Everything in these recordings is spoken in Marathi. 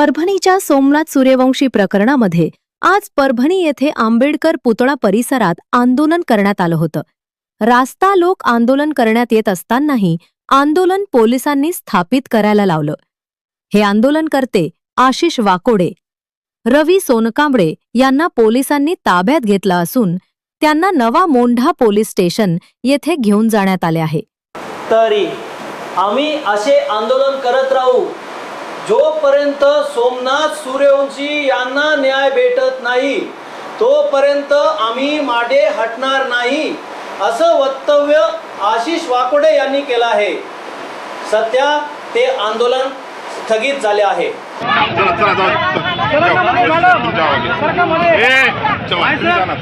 परभणीच्या सोमनाथ सूर्यवंशी प्रकरणामध्ये आज परभणी येथे आंबेडकर पुतळा परिसरात आंदोलन करण्यात आलं होतं. रास्ता लोक आंदोलन करण्यात येत असतानाही आंदोलन पोलिसांनी स्थापित करायला लावलं. हे आंदोलनकर्ते आशिष वाकोडे रवी सोनकांबळे यांना पोलिसांनी ताब्यात घेतलं असून त्यांना नवा मोंढा पोलीस स्टेशन येथे घेऊन जाण्यात आले आहे. तरी आम्ही असे आंदोलन करत राहू जोपर्यंत सोमनाथ सूर्यवंशी यांना न्याय भेटत नाही तोपर्यंत आम्ही मागे हटणार नाही असं वक्तव्य आशिष वाकोडे यांनी केलं आहे. सध्या ते आंदोलन स्थगित झाले आहे. चला चला जाऊ. दे ना.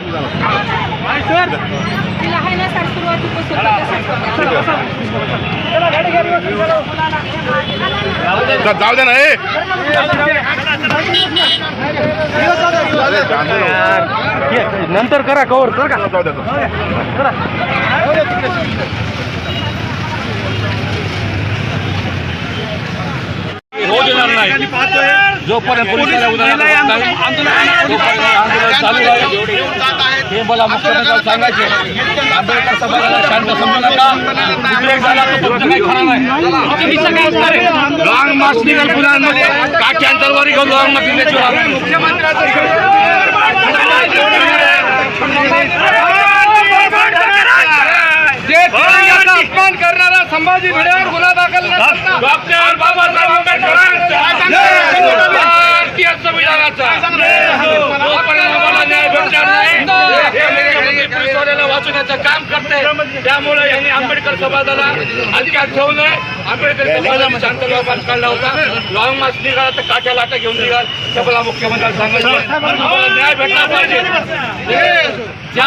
नंतर करा कवर कर. का जाऊ दे होऊ देणार नाही. जोपर्यंत पोलिसाला उदाहरण होत नाही, तोपर्यंत आंदोलन चालू राहील हे मला मुख्यमंत्र्यांना सांगायचे आंबेडकर समाजाला शांत समजू नका उद्रेक झाला तर फक्त काही खरं नाही. लॉंग मार्च निघाल पुण्यामध्ये काठी अंतरवारी घेऊन लॉंग मार्च निघायची जे तिरंग्याचा अपमान करणारा संभाजी भिडेवर गुन्हा दाखल डॉक्टर बाबासाहेब आंबेडकरांचा भारतीय संविधानाचा न्याय भेटणार नाही हे वाचवण्याचं काम करते त्यामुळे यांनी आंबेडकर समाजाला अधिकार ठेवू नये आंबेडकर समाजाला शांत व्यवहार काढला होता. लॉंग मार्च निघाला तर काट्या लाटा घेऊन निघाल. ते मला मुख्यमंत्र्यांना सांगायचं. आम्हाला न्याय भेटला पाहिजे. ज्या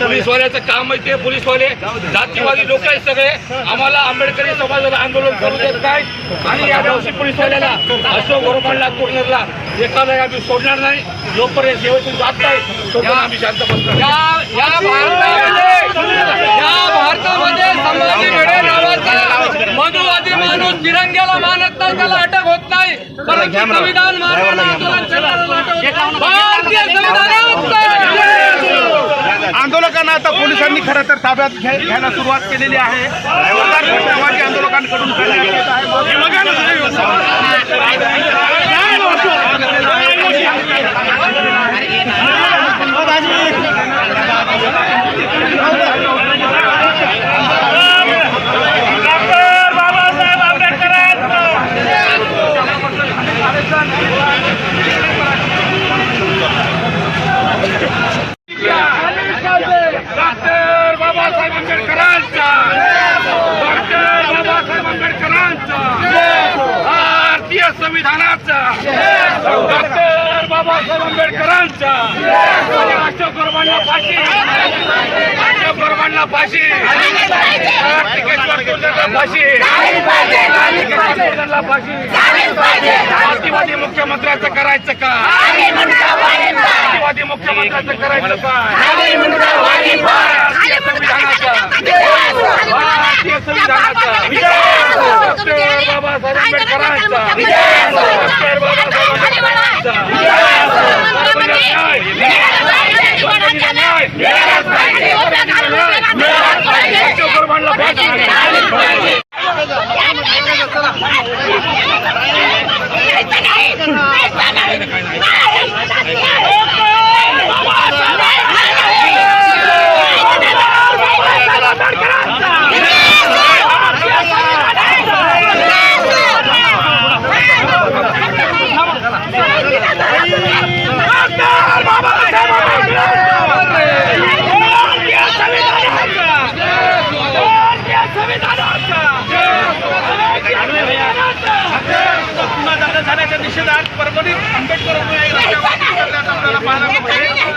पोलीसवाल्याचं काम आहे ते. पोलीसवाले जातीवादी लोक आहेत सगळे. आम्हाला आंबेडकरी समाजाला आंदोलन करू देत नाही आणि या दिवशी पोलीसवाल्याला अशोक गोरमांडला कुर्नरला एकाला आम्ही सोडणार नाही. जोपर्यंत सेवेतून जात नाही तोपर्यंत आम्ही शांत बसणार या भारतामध्ये संभाजी भिडे नावाचा मधुवादी माणूस तिरंग्याला मानत नाही त्याला अटक होत नाही. परंतु संविधान. भारतीय आंदोलकांना आता पोलिसांनी खरं तर ताब्यात घ्याय- घ्यायला सुरुवात केलेली आहे. आंदोलकांकडून करण्यात येत आहे. डॉक्टर बाबासाहेब आंबेडकरांचा डॉक्टर बाबासाहेब आंबेडकरांचा भारतीय संविधानाचा डॉक्टर बाबासाहेब आंबेडकरांचा अशोक गोरबांना फाशी. अशोक गोरबांना फाशी. फाशी. मुख्यमंत्र्याचं करायचं का? जातीवादी मुख्यमंत्र्याचं करायचं का? संविधानाचा. झाल्याच्या निषेधात परभणीत आंबेडकर आपल्याला पाहायला